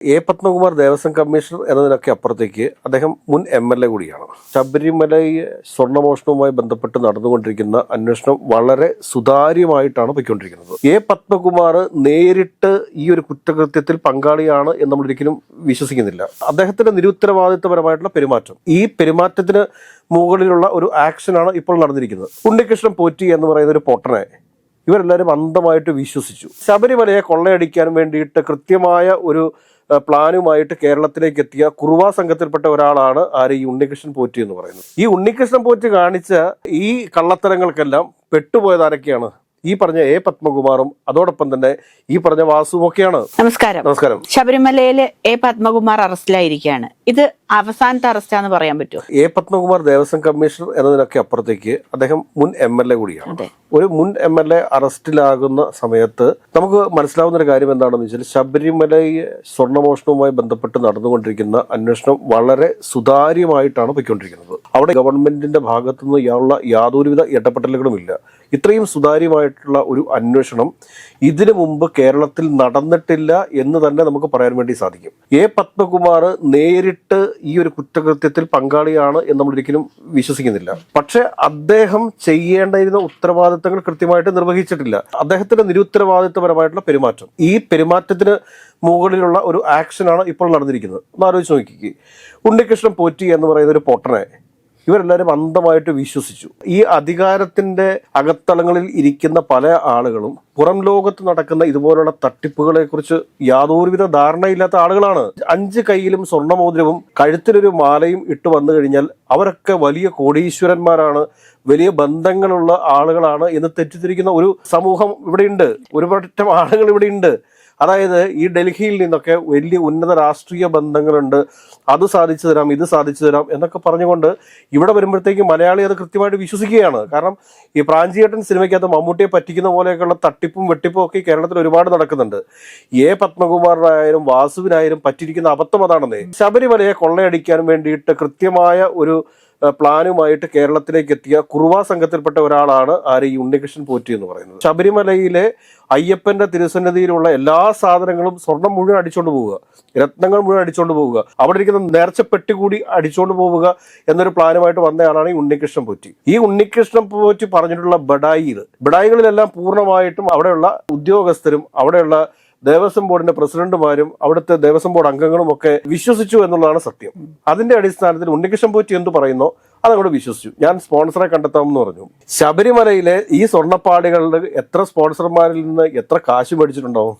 A Padmakumar Devaswom commissioner എന്നതിനൊക്കെ അപ്പുറത്തേക്ക് അദ്ദേഹം മുൻ എം എൽ എ കൂടിയാണ്. ശബരിമല സ്വർണമോഷണവുമായി ബന്ധപ്പെട്ട് നടന്നുകൊണ്ടിരിക്കുന്ന അന്വേഷണം വളരെ സുതാര്യമായിട്ടാണ് പൊയ്ക്കൊണ്ടിരിക്കുന്നത്. എ പത്മകുമാർ നേരിട്ട് ഈ ഒരു കുറ്റകൃത്യത്തിൽ പങ്കാളിയാണ് എന്ന് നമ്മൾ ഒരിക്കലും വിശ്വസിക്കുന്നില്ല. അദ്ദേഹത്തിന്റെ നിരുത്തരവാദിത്വപരമായിട്ടുള്ള പെരുമാറ്റം. ഈ പെരുമാറ്റത്തിന് മുകളിലുള്ള ഒരു ആക്ഷനാണ് ഇപ്പോൾ നടന്നിരിക്കുന്നത്. ഉണ്ണികൃഷ്ണൻ പോറ്റി എന്ന് പറയുന്ന ഒരു പൊട്ടനെ ഇവരെല്ലാവരും അന്ധമായിട്ട് വിശ്വസിച്ചു. ശബരിമലയെ കൊള്ളയടിക്കാൻ വേണ്ടിയിട്ട് കൃത്യമായ ഒരു പ്ലാനുമായിട്ട് കേരളത്തിലേക്ക് എത്തിയ കുറുവാ സംഘത്തിൽപ്പെട്ട ഒരാളാണ് ആര് ഈ ഉണ്ണികൃഷ്ണൻ പോറ്റി എന്ന് പറയുന്നത്. ഈ ഉണ്ണികൃഷ്ണൻ പോറ്റി കാണിച്ച ഈ കള്ളത്തരങ്ങൾക്കെല്ലാം പെട്ടുപോയത് ആരൊക്കെയാണ്? ഈ പറഞ്ഞ എ പത്മകുമാറും അതോടൊപ്പം തന്നെ ഈ പറഞ്ഞ വാസുവും ഒക്കെയാണ് നമസ്കാരം. നമസ്കാരം. ശബരിമലയിലെ എ പത്മകുമാർ അറസ്റ്റിലായിരിക്കുകയാണ്. ഇത് അവസാനത്തെ അറസ്റ്റാന്ന് പറയാൻ പറ്റുമോ? എ പത്മകുമാർ ദേവസ്വം കമ്മീഷണർ എന്നതിനൊക്കെ അപ്പുറത്തേക്ക് അദ്ദേഹം മുൻ എം എൽ എ കൂടിയാണ്. ഒരു മുൻ എം എൽ എ അറസ്റ്റിലാകുന്ന സമയത്ത് നമുക്ക് മനസ്സിലാവുന്ന ഒരു കാര്യം എന്താണെന്ന് വെച്ചാൽ ശബരിമല സ്വർണമോഷണവുമായി ബന്ധപ്പെട്ട് നടന്നുകൊണ്ടിരിക്കുന്ന അന്വേഷണം വളരെ സുതാര്യമായിട്ടാണ് പൊയ്ക്കൊണ്ടിരിക്കുന്നത്. അവിടെ ഗവൺമെന്റിന്റെ ഭാഗത്തുനിന്ന് ഇയാളുള്ള യാതൊരുവിധ ഇടപെടലുകളും ഇല്ല. ഇത്രയും സുതാര്യമായിട്ടുള്ള ഒരു അന്വേഷണം ഇതിനു മുമ്പ് കേരളത്തിൽ നടന്നിട്ടില്ല എന്ന് തന്നെ നമുക്ക് പറയാൻ വേണ്ടി സാധിക്കും. എ പത്മകുമാർ നേരിട്ട് ഈ ഒരു കുറ്റകൃത്യത്തിൽ പങ്കാളിയാണ് എന്ന് നമ്മൾ ഒരിക്കലും വിശ്വസിക്കുന്നില്ല. പക്ഷെ അദ്ദേഹം ചെയ്യേണ്ടിയിരുന്ന ഉത്തരവാദിത്തങ്ങൾ കൃത്യമായിട്ട് നിർവഹിച്ചിട്ടില്ല. അദ്ദേഹത്തിന്റെ നിരുത്തരവാദിത്തപരമായിട്ടുള്ള പെരുമാറ്റം. ഈ പെരുമാറ്റത്തിന് മുകളിലുള്ള ഒരു ആക്ഷനാണ് ഇപ്പോൾ നടന്നിരിക്കുന്നത്. ഒന്ന് ആലോചിച്ച് നോക്കിക്കേ. ഉണ്ണികൃഷ്ണൻ പോറ്റി എന്ന് പറയുന്ന ഒരു പൊട്ടനെ ഇവരെല്ലാവരും അന്ധമായിട്ട് വിശ്വസിച്ചു. ഈ അധികാരത്തിന്റെ അകത്തളങ്ങളിൽ ഇരിക്കുന്ന പല ആളുകളും പുറം ലോകത്ത് നടക്കുന്ന ഇതുപോലുള്ള തട്ടിപ്പുകളെ കുറിച്ച് യാതൊരുവിധ ധാരണയില്ലാത്ത ആളുകളാണ്. അഞ്ച് കൈയിലും സ്വർണമോതിരവും കഴുത്തിലൊരു മാലയും ഇട്ട് വന്നു കഴിഞ്ഞാൽ അവരൊക്കെ വലിയ കോടീശ്വരന്മാരാണ് വലിയ ബന്ധങ്ങളുള്ള ആളുകളാണ് എന്ന് തെറ്റിദ്ധരിക്കുന്ന ഒരു സമൂഹം ഇവിടെയുണ്ട്. ഒരുപറ്റം ആളുകൾ ഇവിടെയുണ്ട്. അതായത് ഈ ഡൽഹിയിൽ നിന്നൊക്കെ വലിയ ഉന്നത രാഷ്ട്രീയ ബന്ധങ്ങളുണ്ട്. അത് സാധിച്ചു തരാം ഇത് സാധിച്ചു തരാം എന്നൊക്കെ പറഞ്ഞുകൊണ്ട് ഇവിടെ വരുമ്പോഴത്തേക്ക് മലയാളി അത് കൃത്യമായിട്ട് വിശ്വസിക്കുകയാണ്. കാരണം ഈ പ്രാഞ്ചിയേട്ടൻ സിനിമയ്ക്കകത്ത് മമ്മൂട്ടിയെ പറ്റിക്കുന്ന പോലെയൊക്കെയുള്ള തട്ടിപ്പും വെട്ടിപ്പും ഒക്കെ കേരളത്തിൽ ഒരുപാട് നടക്കുന്നുണ്ട്. എ പത്മകുമാറിനായാലും വാസുവിനായാലും പറ്റിയിരിക്കുന്ന അബദ്ധം അതാണെന്നേ. ശബരിമലയെ കൊള്ളയടിക്കാൻ വേണ്ടിയിട്ട് കൃത്യമായ ഒരു പ്ലാനുമായിട്ട് കേരളത്തിലേക്ക് എത്തിയ കുറുവ സംഘത്തിൽപ്പെട്ട ഒരാളാണ് ആര് ഈ ഉണ്ണികൃഷ്ണൻ പോറ്റി എന്ന് പറയുന്നത്. ശബരിമലയിലെ അയ്യപ്പന്റെ തിരുസന്നിധിയിലുള്ള എല്ലാ സാധനങ്ങളും സ്വർണം മുഴുവൻ അടിച്ചുകൊണ്ട് പോവുക രത്നങ്ങൾ മുഴുവൻ അടിച്ചുകൊണ്ട് പോവുക അവിടെ ഇരിക്കുന്ന നേർച്ചപ്പെട്ടി കൂടി അടിച്ചുകൊണ്ട് പോവുക എന്നൊരു പ്ലാനുമായിട്ട് വന്നയാളാണ് ഈ ഉണ്ണികൃഷ്ണൻ പോറ്റി. ഈ ഉണ്ണികൃഷ്ണൻ പോറ്റി പറഞ്ഞിട്ടുള്ള ബഡായികൾ ബഡായികളിലെല്ലാം പൂർണമായിട്ടും അവിടെയുള്ള ഉദ്യോഗസ്ഥരും അവിടെയുള്ള ദേവസ്വം ബോർഡിന്റെ പ്രസിഡന്റുമാരും അവിടുത്തെ ദേവസ്വം ബോർഡ് അംഗങ്ങളും ഒക്കെ വിശ്വസിച്ചു എന്നുള്ളതാണ് സത്യം. അതിന്റെ അടിസ്ഥാനത്തിൽ ഉണ്ണികൃഷ്ണൻ പോറ്റി എന്ത് പറയുന്നോ അതങ്ങോട്ട് വിശ്വസിച്ചു. ഞാൻ സ്പോൺസറെ കണ്ടെത്താമെന്ന് പറഞ്ഞു. ശബരിമലയിലെ ഈ സ്വർണപ്പാടികളിൽ എത്ര സ്പോൺസർമാരിൽ നിന്ന് എത്ര കാശ് മേടിച്ചിട്ടുണ്ടാവും?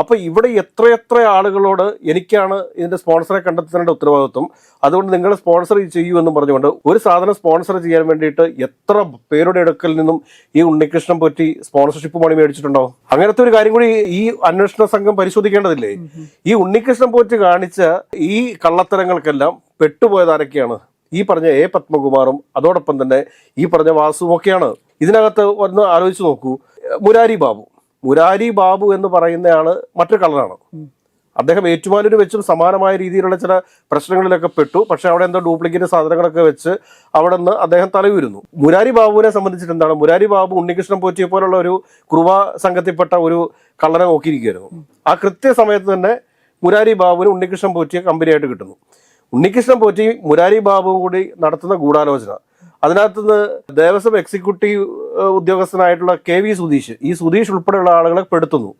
അപ്പൊ ഇവിടെ എത്രയെത്ര ആളുകളോട് എനിക്കാണ് ഇതിന്റെ സ്പോൺസറെ കണ്ടെത്തേണ്ട ഉത്തരവാദിത്വം. അതുകൊണ്ട് നിങ്ങൾ സ്പോൺസർ ചെയ്യൂ എന്ന് പറഞ്ഞുകൊണ്ട് ഒരു സാധനം സ്പോൺസർ ചെയ്യാൻ വേണ്ടിയിട്ട് എത്ര പേരുടെ അടുക്കൽ നിന്നും ഈ ഉണ്ണികൃഷ്ണൻ പറ്റി സ്പോൺസർഷിപ്പ് പണി മേടിച്ചിട്ടുണ്ടോ? അങ്ങനത്തെ ഒരു കാര്യം കൂടി ഈ അന്വേഷണ സംഘം പരിശോധിക്കേണ്ടതില്ലേ? ഈ ഉണ്ണികൃഷ്ണൻ പോറ്റി കാണിച്ച ഈ കള്ളത്തരങ്ങൾക്കെല്ലാം പെട്ടുപോയത് ആരൊക്കെയാണ്? ഈ പറഞ്ഞ എ പത്മകുമാറും അതോടൊപ്പം തന്നെ ഈ പറഞ്ഞ വാസുവും ഒക്കെയാണ് ഇതിനകത്ത് ഒന്ന് ആലോചിച്ച് നോക്കൂ. മുരാരി ബാബു. മുരാരി ബാബു എന്ന് പറയുന്നയാൾ മറ്റൊരു കളറാണ്. അദ്ദേഹം ഏറ്റുമാനൂർ വെച്ചും സമാനമായ രീതിയിലുള്ള ചില പ്രശ്നങ്ങളിലൊക്കെ പെട്ടു. പക്ഷെ അവിടെ എന്തോ ഡ്യൂപ്ലിക്കേറ്റ് സാധനങ്ങളൊക്കെ വെച്ച് അവിടെ നിന്ന് അദ്ദേഹം തലയുരുന്നു മുരാരി ബാബുവിനെ സംബന്ധിച്ചിട്ട് എന്താണ്? മുരാരി ബാബു ഉണ്ണികൃഷ്ണൻ പോറ്റിയെ പോലുള്ള ഒരു കുറുവ സംഘത്തിൽപ്പെട്ട ഒരു കള്ളനെ നോക്കിയിരിക്കുകയായിരുന്നു. ആ കൃത്യസമയത്ത് തന്നെ മുരാരി ബാബുവിന് ഉണ്ണികൃഷ്ണൻ പോറ്റിയെ കമ്പനിയായിട്ട് കിട്ടുന്നു. ഉണ്ണികൃഷ്ണൻ പോറ്റി മുരാരി ബാബുവും കൂടി നടത്തുന്ന ഗൂഢാലോചന. അതിനകത്ത് നിന്ന് ദേവസ്വം എക്സിക്യൂട്ടീവ് ഉദ്യോഗസ്ഥനായിട്ടുള്ള കെ വി സുധീഷ് ഈ സുധീഷ് ഉൾപ്പെടെയുള്ള ആളുകളെ പെടുത്തുന്നു.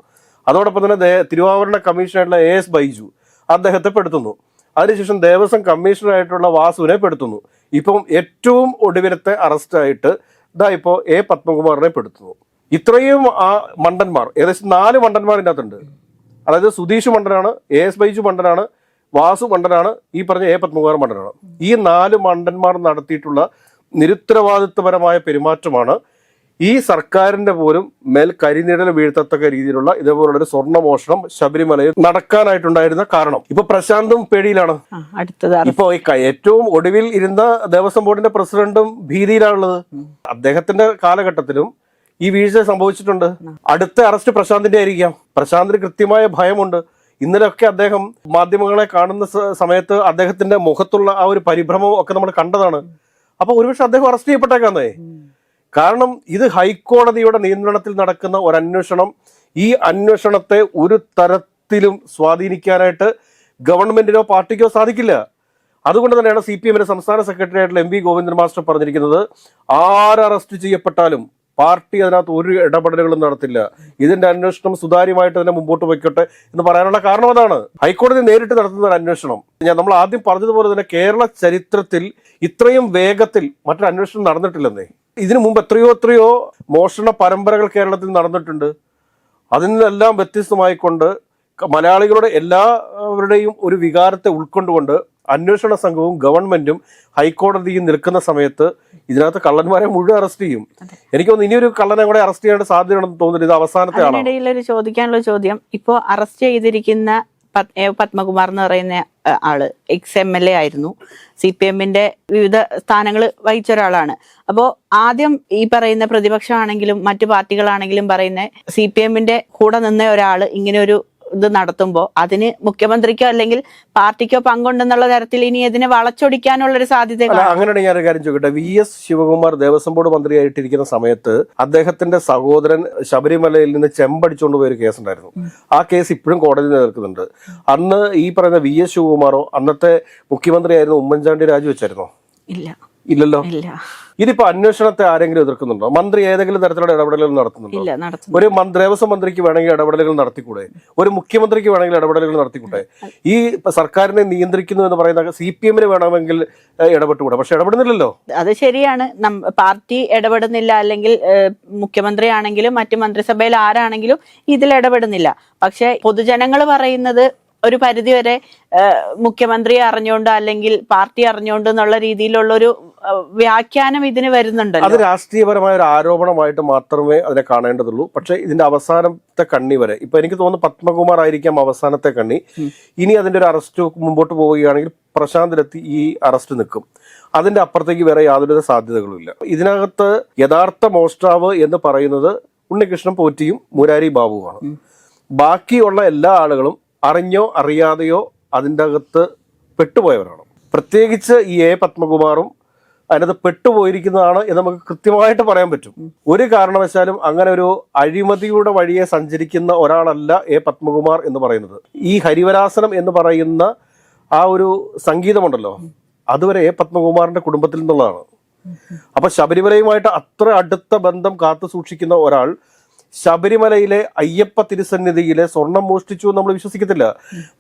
അതോടൊപ്പം തന്നെ തിരുവാഭരണ കമ്മീഷനായിട്ടുള്ള എ എസ് ബൈജു അദ്ദേഹത്തെ പെടുത്തുന്നു. അതിനുശേഷം ദേവസ്വം കമ്മീഷണറായിട്ടുള്ള വാസുവിനെ പെടുത്തുന്നു. ഇപ്പം ഏറ്റവും ഒടുവിലത്തെ അറസ്റ്റായിട്ട് ഇതാ ഇപ്പോൾ എ പത്മകുമാറിനെ പെടുത്തുന്നു. ഇത്രയും ആ മണ്ടന്മാർ ഏകദേശം നാല് മണ്ടന്മാർ ഇതിനകത്തുണ്ട്. അതായത് സുധീഷ് മണ്ടനാണ് എ എസ് ബൈജു മണ്ടനാണ് വാസു മണ്ടനാണ് ഈ പറഞ്ഞ എ പത്മകുമാർ മണ്ടനാണ്. ഈ നാല് മണ്ടന്മാർ നടത്തിയിട്ടുള്ള നിരുത്തരവാദിത്വപരമായ പെരുമാറ്റമാണ് ഈ സർക്കാരിന്റെ പോലും മേൽ കരിനിഴൽ വീഴ്ത്തത്തക്ക രീതിയിലുള്ള ഇതേപോലുള്ള ഒരു സ്വർണമോഷണം ശബരിമലയിൽ നടക്കാനായിട്ടുണ്ടായിരുന്ന കാരണം. ഇപ്പൊ പ്രശാന്തും പേടിയിലാണ്. ഇപ്പൊ ഈ ഏറ്റവും ഒടുവിൽ ഇരുന്ന ദേവസ്വം ബോർഡിന്റെ പ്രസിഡന്റും ഭീതിയിലാണുള്ളത്. അദ്ദേഹത്തിന്റെ കാലഘട്ടത്തിലും ഈ വീഴ്ച സംഭവിച്ചിട്ടുണ്ട്. അടുത്ത അറസ്റ്റ് പ്രശാന്തിന്റെ ആയിരിക്കാം. പ്രശാന്തിന് കൃത്യമായ ഭയമുണ്ട്. ഇന്നലെയൊക്കെ അദ്ദേഹം മാധ്യമങ്ങളെ കാണുന്ന സമയത്ത് അദ്ദേഹത്തിന്റെ മുഖത്തുള്ള ആ ഒരു പരിഭ്രമം ഒക്കെ നമ്മൾ കണ്ടതാണ്. അപ്പൊ ഒരുപക്ഷെ അദ്ദേഹം അറസ്റ്റ് ചെയ്യപ്പെട്ടേക്കാന്നേ. കാരണം ഇത് ഹൈക്കോടതിയുടെ നിയന്ത്രണത്തിൽ നടക്കുന്ന ഒരു അന്വേഷണം ഈ അന്വേഷണത്തെ ഒരു തരത്തിലും സ്വാധീനിക്കാനായിട്ട് ഗവൺമെന്റിനോ പാർട്ടിക്കോ സാധിക്കില്ല. അതുകൊണ്ട് തന്നെയാണ് സി പി എമ്മിന്റെ സംസ്ഥാന സെക്രട്ടറി ആയിട്ടുള്ള എം വി ഗോവിന്ദൻ മാസ്റ്റർ പറഞ്ഞിരിക്കുന്നത്. ആര് അറസ്റ്റ് ചെയ്യപ്പെട്ടാലും പാർട്ടി അതിനകത്ത് ഒരു ഇടപെടലുകളും നടത്തില്ല. ഇതിന്റെ അന്വേഷണം സുതാര്യമായിട്ട് തന്നെ മുമ്പോട്ട് വയ്ക്കട്ടെ എന്ന് പറയാനുള്ള കാരണം അതാണ്. ഹൈക്കോടതി നേരിട്ട് നടത്തുന്ന ഒരു അന്വേഷണം. ഞാൻ നമ്മൾ ആദ്യം പറഞ്ഞതുപോലെ തന്നെ കേരള ചരിത്രത്തിൽ ഇത്രയും വേഗത്തിൽ മറ്റൊരു അന്വേഷണം നടന്നിട്ടില്ലെന്നേ. ഇതിനു മുമ്പ് എത്രയോ എത്രയോ മോഷണ പരമ്പരകൾ കേരളത്തിൽ നടന്നിട്ടുണ്ട്. അതിൽ നിന്നെല്ലാം വ്യത്യസ്തമായിക്കൊണ്ട് മലയാളികളുടെ എല്ലാവരുടെയും ഒരു വികാരത്തെ ഉൾക്കൊണ്ടുകൊണ്ട് അന്വേഷണ സംഘവും ഗവൺമെന്റും ഹൈക്കോടതിയും നിൽക്കുന്ന സമയത്ത് ഇതിനകത്ത് കള്ളന്മാരെ മുഴുവൻ അറസ്റ്റ് ചെയ്യും. എനിക്ക് തോന്നുന്നു ഇനിയൊരു കള്ളനെ കൂടെ അറസ്റ്റ് ചെയ്യേണ്ട സാധ്യതയാണെന്ന് തോന്നുന്നു ഇത് അവസാനത്തെ ആളാണ്. ഒരു ചോദിക്കാനുള്ള ചോദ്യം. ഇപ്പോ അറസ്റ്റ് ചെയ്തിരിക്കുന്ന പത്മകുമാർ എന്ന് പറയുന്ന ആൾ എക്സ് എം എൽ എ ആയിരുന്നു സി പി എമ്മിന്റെ വിവിധ സ്ഥാനങ്ങൾ വഹിച്ച ഒരാളാണ്. അപ്പോ ആദ്യം ഈ പറയുന്ന പ്രതിപക്ഷമാണെങ്കിലും മറ്റു പാർട്ടികളാണെങ്കിലും പറയുന്ന സി പി എമ്മിന്റെ കൂടെ നിന്ന ഒരാൾ ഇങ്ങനെ ഒരു ഇത് നടത്തുമ്പോൾ അതിന് മുഖ്യമന്ത്രിക്കോ അല്ലെങ്കിൽ പാർട്ടിക്കോ പങ്കുണ്ടെന്നുള്ള തരത്തിൽ ഇനി ഇതിനെ വളച്ചൊടിക്കാനുള്ള ഒരു സാധ്യത അങ്ങനെയാണ് ഞാൻ ഞാനൊരു കാര്യം ചോദിക്കട്ടെ. V S Sivakumar Devaswom board മന്ത്രിയായിട്ടിരിക്കുന്ന സമയത്ത് അദ്ദേഹത്തിന്റെ സഹോദരൻ ശബരിമലയിൽ നിന്ന് ചെമ്പടിച്ചുകൊണ്ട് പോയൊരു കേസുണ്ടായിരുന്നു. ആ കേസ് ഇപ്പോഴും കോടതി നിലനിൽക്കുന്നുണ്ട്. അന്ന് ഈ പറയുന്ന വി എസ് ശിവകുമാറോ അന്നത്തെ മുഖ്യമന്ത്രിയായിരുന്നു ഉമ്മൻചാണ്ടി രാജിവെച്ചായിരുന്നോ? ഇല്ല. ഇല്ലല്ലോ? ഇല്ല. ഇതിപ്പോ അന്വേഷണത്തെ ആരെങ്കിലും എതിർക്കുന്നുണ്ടോ? മന്ത്രി ഏതെങ്കിലും തരത്തിലുള്ള ഇടപെടലുകൾ നടത്തുന്നുണ്ടോ? ഒരു ദേവസ്വം മന്ത്രിക്ക് വേണമെങ്കിൽ ഇടപെടലുകൾ നടത്തിക്കൂടെ? ഒരു മുഖ്യമന്ത്രിക്ക് വേണമെങ്കിൽ ഇടപെടലുകൾ നടത്തിക്കൂടെ? ഈ സർക്കാരിനെ നിയന്ത്രിക്കുന്നു എന്ന് പറയുന്ന സി പി എമ്മിന് വേണമെങ്കിൽ ഇടപെട്ടുകൂടെ? പക്ഷെ ഇടപെടുന്നില്ലല്ലോ. അത് ശരിയാണ്. പാർട്ടി ഇടപെടുന്നില്ല അല്ലെങ്കിൽ മുഖ്യമന്ത്രി ആണെങ്കിലും മറ്റു മന്ത്രിസഭയിൽ ആരാണെങ്കിലും ഇതിൽ ഇടപെടുന്നില്ല. പക്ഷെ പൊതുജനങ്ങൾ പറയുന്നത് ഒരു പരിധിവരെ മുഖ്യമന്ത്രി അറിഞ്ഞുകൊണ്ട് അല്ലെങ്കിൽ പാർട്ടി അറിഞ്ഞുകൊണ്ട് എന്നുള്ള രീതിയിലുള്ള ഒരു വ്യാഖ്യാനം ഇതിന് അത് രാഷ്ട്രീയപരമായ ഒരു ആരോപണമായിട്ട് മാത്രമേ അതിനെ കാണേണ്ടതുള്ളൂ. പക്ഷെ ഇതിന്റെ അവസാനത്തെ കണ്ണി വരെ ഇപ്പൊ എനിക്ക് തോന്നുന്നു പത്മകുമാർ ആയിരിക്കാം അവസാനത്തെ കണ്ണി. ഇനി അതിന്റെ ഒരു അറസ്റ്റ് മുമ്പോട്ട് പോവുകയാണെങ്കിൽ പ്രശാന്തിലെത്തി ഈ അറസ്റ്റ് നിൽക്കും. അതിന്റെ അപ്പുറത്തേക്ക് വേറെ യാതൊരുവിധ സാധ്യതകളും ഇല്ല ഇതിനകത്ത് യഥാർത്ഥ മോഷ്ടാവ് എന്ന് പറയുന്നത് ഉണ്ണികൃഷ്ണൻ പോറ്റിയും മുരാരി ബാബുവാണ് ബാക്കിയുള്ള എല്ലാ ആളുകളും അറിഞ്ഞോ അറിയാതെയോ അതിന്റെ അകത്ത് പെട്ടുപോയവരാണ്. പ്രത്യേകിച്ച് ഈ എ പത്മകുമാറും അതിനകത്ത് പെട്ടുപോയിരിക്കുന്നതാണ് എന്ന് നമുക്ക് കൃത്യമായിട്ട് പറയാൻ പറ്റും. ഒരു കാരണവശാലും അങ്ങനെ ഒരു അഴിമതിയുടെ വഴിയെ സഞ്ചരിക്കുന്ന ഒരാളല്ല എ പത്മകുമാർ എന്ന് പറയുന്നത്. ഈ ഹരിവരാസനം എന്ന് പറയുന്ന ആ ഒരു സംഗീതമുണ്ടല്ലോ അതുവരെ എ പത്മകുമാറിന്റെ കുടുംബത്തിൽ നിന്നുള്ളതാണ്. അപ്പൊ ശബരിമലയുമായിട്ട് അത്ര അടുത്ത ബന്ധം കാത്തു സൂക്ഷിക്കുന്ന ഒരാൾ ശബരിമലയിലെ അയ്യപ്പ തിരുസന്നിധിയിലെ സ്വർണം മോഷ്ടിച്ചു നമ്മൾ വിശ്വസിക്കത്തില്ല.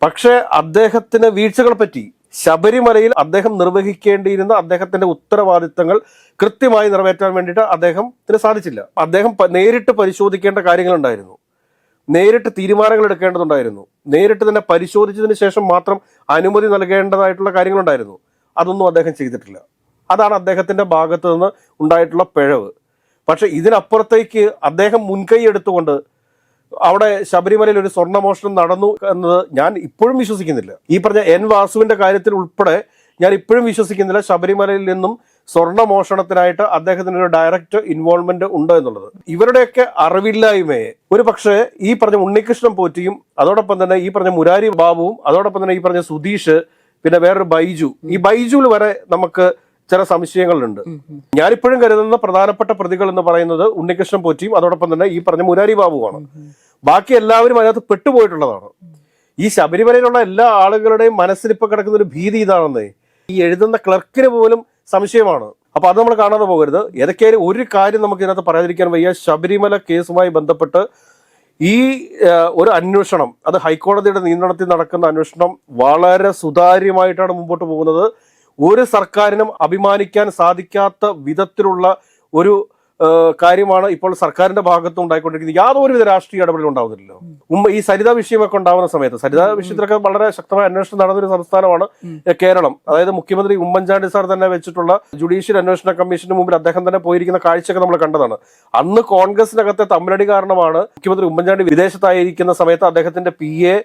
പക്ഷേ അദ്ദേഹത്തിന് വീഴ്ചകൾ പറ്റി ശബരിമലയിൽ അദ്ദേഹം നിർവഹിക്കേണ്ടിയിരുന്ന അദ്ദേഹത്തിന്റെ ഉത്തരവാദിത്തങ്ങൾ കൃത്യമായി നിറവേറ്റാൻ വേണ്ടിയിട്ട് അദ്ദേഹത്തിന് സാധിച്ചില്ല. അദ്ദേഹം നേരിട്ട് പരിശോധിക്കേണ്ട കാര്യങ്ങളുണ്ടായിരുന്നു. നേരിട്ട് തീരുമാനങ്ങൾ എടുക്കേണ്ടതുണ്ടായിരുന്നു. നേരിട്ട് തന്നെ പരിശോധിച്ചതിന് ശേഷം മാത്രം അനുമതി നൽകേണ്ടതായിട്ടുള്ള കാര്യങ്ങളുണ്ടായിരുന്നു. അതൊന്നും അദ്ദേഹം ചെയ്തിട്ടില്ല. അതാണ് അദ്ദേഹത്തിന്റെ ഭാഗത്തു നിന്ന് ഉണ്ടായിട്ടുള്ള പിഴവ്. പക്ഷെ ഇതിനപ്പുറത്തേക്ക് അദ്ദേഹം മുൻകൈ എടുത്തുകൊണ്ട് അവിടെ ശബരിമലയിൽ ഒരു സ്വർണമോഷണം നടന്നു എന്നത് ഞാൻ ഇപ്പോഴും വിശ്വസിക്കുന്നില്ല. ഈ പറഞ്ഞ എൻ വാസുവിന്റെ കാര്യത്തിൽ ഉൾപ്പെടെ ഞാൻ ഇപ്പോഴും വിശ്വസിക്കുന്നില്ല ശബരിമലയിൽ നിന്നും സ്വർണമോഷണത്തിനായിട്ട് അദ്ദേഹത്തിന് ഒരു ഡയറക്റ്റ് ഇൻവോൾവ്മെന്റ് ഉണ്ടോ എന്നുള്ളത്. ഇവരുടെയൊക്കെ അറിവില്ലായ്മയെ ഒരു പക്ഷേ ഈ പറഞ്ഞ ഉണ്ണികൃഷ്ണൻ പോറ്റിയും അതോടൊപ്പം തന്നെ ഈ പറഞ്ഞ മുരാരി ബാബുവും അതോടൊപ്പം തന്നെ ഈ പറഞ്ഞ സുധീഷ് പിന്നെ വേറൊരു ബൈജു. ഈ ബൈജുവിൽ വരെ നമുക്ക് ചില സംശയങ്ങളുണ്ട്. ഞാനിപ്പോഴും കരുതുന്ന പ്രധാനപ്പെട്ട പ്രതികൾ എന്ന് പറയുന്നത് ഉണ്ണികൃഷ്ണൻ പോറ്റിയും അതോടൊപ്പം തന്നെ ഈ പറഞ്ഞ മുരാരി ബാബുവാണ്. ബാക്കി എല്ലാവരും അതിനകത്ത് പെട്ടുപോയിട്ടുള്ളതാണ്. ഈ ശബരിമലയിലുള്ള എല്ലാ ആളുകളുടെയും മനസ്സിൽ ഇപ്പൊ കിടക്കുന്ന ഒരു ഭീതി ഇതാണെന്നേ ഈ എഴുതുന്ന ക്ലർക്കിന് പോലും സംശയമാണ്. അപ്പൊ അത് നമ്മൾ കാണാതെ പോകരുത്. ഏതൊക്കെയായാലും ഒരു കാര്യം നമുക്ക് ഇതിനകത്ത് പറയാതിരിക്കാൻ വയ്യ. ശബരിമല കേസുമായി ബന്ധപ്പെട്ട് ഈ ഒരു അന്വേഷണം അത് ഹൈക്കോടതിയുടെ നിയന്ത്രണത്തിൽ നടക്കുന്ന അന്വേഷണം വളരെ സുതാര്യമായിട്ടാണ് മുമ്പോട്ട് പോകുന്നത്. ഒരു സർക്കാരിനും അഭിമാനിക്കാൻ സാധിക്കാത്ത വിധത്തിലുള്ള ഒരു കാര്യമാണ് ഇപ്പോൾ സർക്കാരിന്റെ ഭാഗത്ത് ഉണ്ടായിക്കൊണ്ടിരിക്കുന്നത്. യാതൊരുവിധ രാഷ്ട്രീയ ഇടപെടലും ഉണ്ടാവുന്നില്ലല്ലോ. മുമ്പ് ഈ സരിത വിഷയമൊക്കെ ഉണ്ടാവുന്ന സമയത്ത് സരിത വിഷയത്തിലൊക്കെ വളരെ ശക്തമായ അന്വേഷണം നടന്നൊരു സംസ്ഥാനമാണ് കേരളം. അതായത് മുഖ്യമന്ത്രി ഉമ്മൻചാണ്ടി സാർ തന്നെ വെച്ചിട്ടുള്ള ജുഡീഷ്യൽ അന്വേഷണ കമ്മീഷന് മുമ്പിൽ അദ്ദേഹം തന്നെ പോയിരിക്കുന്ന കാഴ്ചയൊക്കെ നമ്മൾ കണ്ടതാണ്. അന്ന് കോൺഗ്രസിനകത്തെ തമ്മിലടി കാരണമാണ് മുഖ്യമന്ത്രി ഉമ്മൻചാണ്ടി വിദേശത്തായിരിക്കുന്ന സമയത്ത് അദ്ദേഹത്തിന്റെ പി എ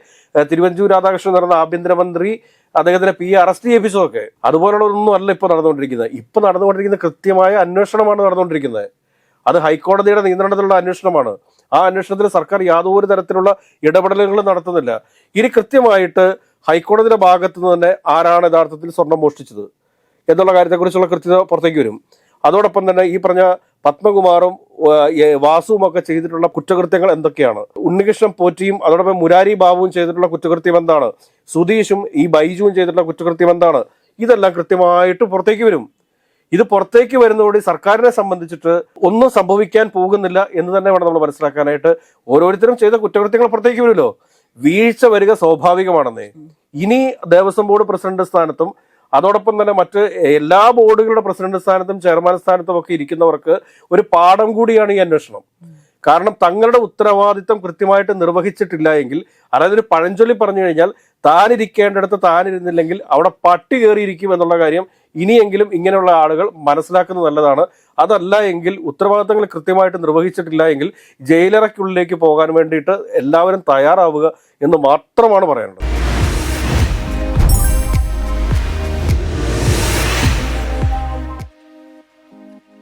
തിരുവഞ്ചൂർ രാധാകൃഷ്ണൻ നടന്ന ആഭ്യന്തരമന്ത്രി അദ്ദേഹത്തിന്റെ പി അറസ്റ്റ് ചെയ്യിപ്പിച്ചതൊക്കെ അതുപോലുള്ളതൊന്നും അല്ല ഇപ്പൊ നടന്നുകൊണ്ടിരിക്കുന്നത്. ഇപ്പൊ നടന്നുകൊണ്ടിരിക്കുന്ന കൃത്യമായ അന്വേഷണമാണ് നടന്നുകൊണ്ടിരിക്കുന്നത്. അത് ഹൈക്കോടതിയുടെ നിയന്ത്രണത്തിലുള്ള അന്വേഷണമാണ്. ആ അന്വേഷണത്തിൽ സർക്കാർ യാതൊരു തരത്തിലുള്ള ഇടപെടലുകളും നടത്തുന്നില്ല. ഇനി കൃത്യമായിട്ട് ഹൈക്കോടതിയുടെ ഭാഗത്ത് നിന്ന് തന്നെ ആരാണ് യഥാർത്ഥത്തിൽ സ്വർണം മോഷ്ടിച്ചത് എന്നുള്ള കാര്യത്തെക്കുറിച്ചുള്ള കൃത്യത പുറത്തേക്ക് വരും. അതോടൊപ്പം തന്നെ ഈ പറഞ്ഞ പത്മകുമാറും വാസുവും ഒക്കെ ചെയ്തിട്ടുള്ള കുറ്റകൃത്യങ്ങൾ എന്തൊക്കെയാണ്? ഉണ്ണികൃഷ്ണൻ പോറ്റിയും അതോടൊപ്പം മുരാരി ബാബുവും ചെയ്തിട്ടുള്ള കുറ്റകൃത്യം എന്താണ്? സുധീഷും ഈ ബൈജുവും ചെയ്തിട്ടുള്ള കുറ്റകൃത്യം എന്താണ്? ഇതെല്ലാം കൃത്യമായിട്ട് പുറത്തേക്ക് വരും. ഇത് പുറത്തേക്ക് വരുന്നതോടെ സർക്കാരിനെ സംബന്ധിച്ചിട്ട് ഒന്നും സംഭവിക്കാൻ പോകുന്നില്ല എന്ന് തന്നെ വേണം നമ്മൾ മനസ്സിലാക്കാനായിട്ട്. ഓരോരുത്തരും ചെയ്ത കുറ്റകൃത്യങ്ങൾ പുറത്തേക്ക് വരുമല്ലോ. വീഴ്ച വരിക സ്വാഭാവികമാണെന്നേ. ഇനി ദേവസ്വം ബോർഡ് പ്രസിഡന്റ് സ്ഥാനത്തും അതോടൊപ്പം തന്നെ മറ്റ് എല്ലാ ബോർഡുകളുടെ പ്രസിഡന്റ് സ്ഥാനത്തും ചെയർമാൻ സ്ഥാനത്തും ഒക്കെ ഇരിക്കുന്നവർക്ക് ഒരു പാഠം കൂടിയാണ് ഈ അന്വേഷണം. കാരണം തങ്ങളുടെ ഉത്തരവാദിത്തം കൃത്യമായിട്ട് നിർവഹിച്ചിട്ടില്ല എങ്കിൽ അതായത് ഒരു പഴഞ്ചൊല്ലി പറഞ്ഞു കഴിഞ്ഞാൽ താനിരിക്കേണ്ടടുത്ത് താനിരുന്നില്ലെങ്കിൽ അവിടെ പട്ടി കയറിയിരിക്കും എന്നുള്ള കാര്യം ഇനിയെങ്കിലും ഇങ്ങനെയുള്ള ആളുകൾ മനസ്സിലാക്കുന്നത് നല്ലതാണ്. അതല്ല എങ്കിൽ ഉത്തരവാദിത്തങ്ങൾ കൃത്യമായിട്ട് നിർവഹിച്ചിട്ടില്ല എങ്കിൽ ജയിലറയ്ക്കുള്ളിലേക്ക് പോകാൻ വേണ്ടിയിട്ട് എല്ലാവരും തയ്യാറാവുക എന്ന് മാത്രമാണ് പറയാനുള്ളത്.